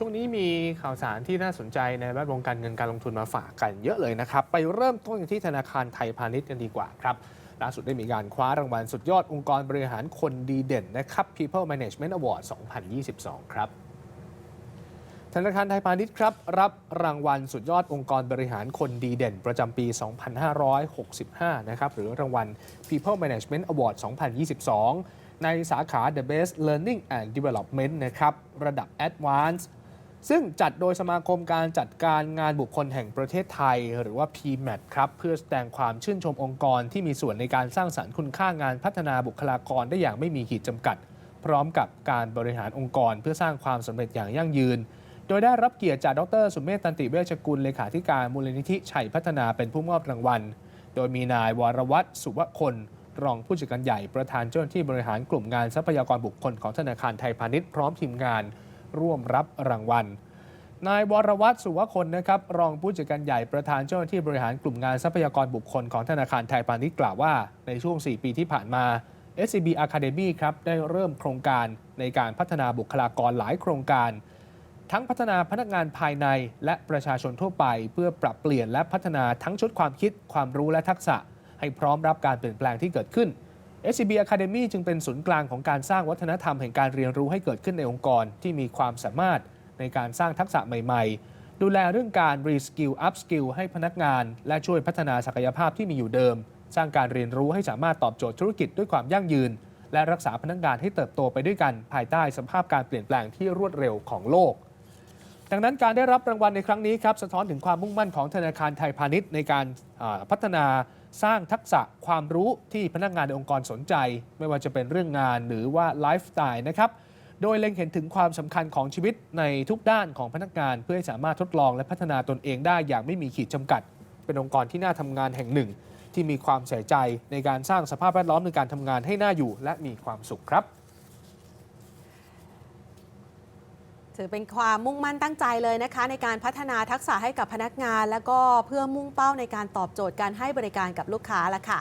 ช่วงนี้มีข่าวสารที่น่าสนใจในแวดวงการเงินการลงทุนมาฝากกันเยอะเลยนะครับ ไปเริ่มต้นที่ธนาคารไทยพาณิชย์กันดีกว่าครับ ล่าสุดได้มีการคว้ารางวัลสุดยอดองค์กรบริหารคนดีเด่นนะครับ People Management Award 2022 ครับ ธนาคารไทยพาณิชย์ครับ รับรางวัลสุดยอดองค์กรบริหารคนดีเด่น ประจำปี 2565 นะครับ หรือรางวัล People Management Award 2022 ในสาขา The Best Learning and Development นะครับ ระดับ Advanced ซึ่งจัดโดยสมาคมการจัดการงานบุคคลแห่งประเทศไทย หรือว่า PMAT ครับ เพื่อแสดงความชื่นชมองค์กรที่มีส่วนในการสร้างสารรค์คุณค่างานพัฒนาบุคลากรได้อย่างไม่มีขีดจำกัด พร้อมกับการบริหารองค์กร เพื่อสร้างความสำเร็จอย่างยั่งยืน โดยได้รับเกียรติจากดร สุเมธตันติเวชกุลเลขาธิการมูลนิธิชัยพัฒนาเป็นผู้มอบรางวัล โดยมีนายวรวัตรสุวคนรองผู้จัดการใหญ่ประธานเจ้าหน้าที่บริหารกลุ่มงานทรัพยากรบุคคลของธนาคารไทยพาณิชย์พร้อมทีมงานร่วมรับรางวัล นายวรวัตรสุวคนนะครับรองผู้จัดการใหญ่ประธานเจ้าหน้าที่บริหารกลุ่มงานทรัพยากรบุคคลของธนาคารไทยพาณิชย์กล่าวว่า ในช่วง 4 ปีที่ผ่านมา SCB Academy ครับได้เริ่มโครงการในการพัฒนาบุคลากรหลายโครงการ ทั้งพัฒนาพนักงานภายในและประชาชนทั่วไป เพื่อปรับเปลี่ยนและพัฒนาทั้งชุดความคิด ความรู้และทักษะ ให้พร้อมรับการเปลี่ยนแปลงที่เกิดขึ้น SCB Academy จึงเป็นศูนย์กลางของการสร้างวัฒนธรรมแห่งการเรียนรู้ให้เกิดขึ้นในองค์กรที่มีความสามารถ ในการสร้างทักษะใหม่ ๆ ดูแลเรื่องการ reskill upskill ให้พนักงาน และช่วยพัฒนาศักยภาพที่มีอยู่เดิม สร้างการเรียนรู้ให้สามารถตอบโจทย์ธุรกิจด้วยความยั่งยืน และรักษาพนักงานให้เติบโตไปด้วยกันภายใต้สภาพการเปลี่ยนแปลงที่รวดเร็วของโลกดังนั้นการได้รับรางวัลในครั้งนี้ครับสะท้อนถึงความมุ่งมั่นของธนาคารไทยพาณิชย์ในการพัฒนาสร้างทักษะความรู้ที่พนักงานในองค์กรสนใจ ไม่ว่าจะเป็นเรื่องงานหรือว่าไลฟ์สไตล์นะครับ โดยเล็งเห็นถึงความสำคัญของชีวิตในทุกด้านของพนักงาน เพื่อให้สามารถทดลองและพัฒนาตนเองได้อย่างไม่มีขีดจำกัด เป็นองค์กรที่น่าทำงานแห่งหนึ่ง ที่มีความใส่ใจในการสร้างสภาพแวดล้อมในการทำงานให้น่าอยู่ และมีความสุขครับถือเป็นความมุ่งมั่นตั้งใจเลยนะคะ ในการพัฒนาทักษะให้กับพนักงาน แล้วก็เพื่อมุ่งเป้าในการตอบโจทย์การให้บริการกับลูกค้าละค่ะ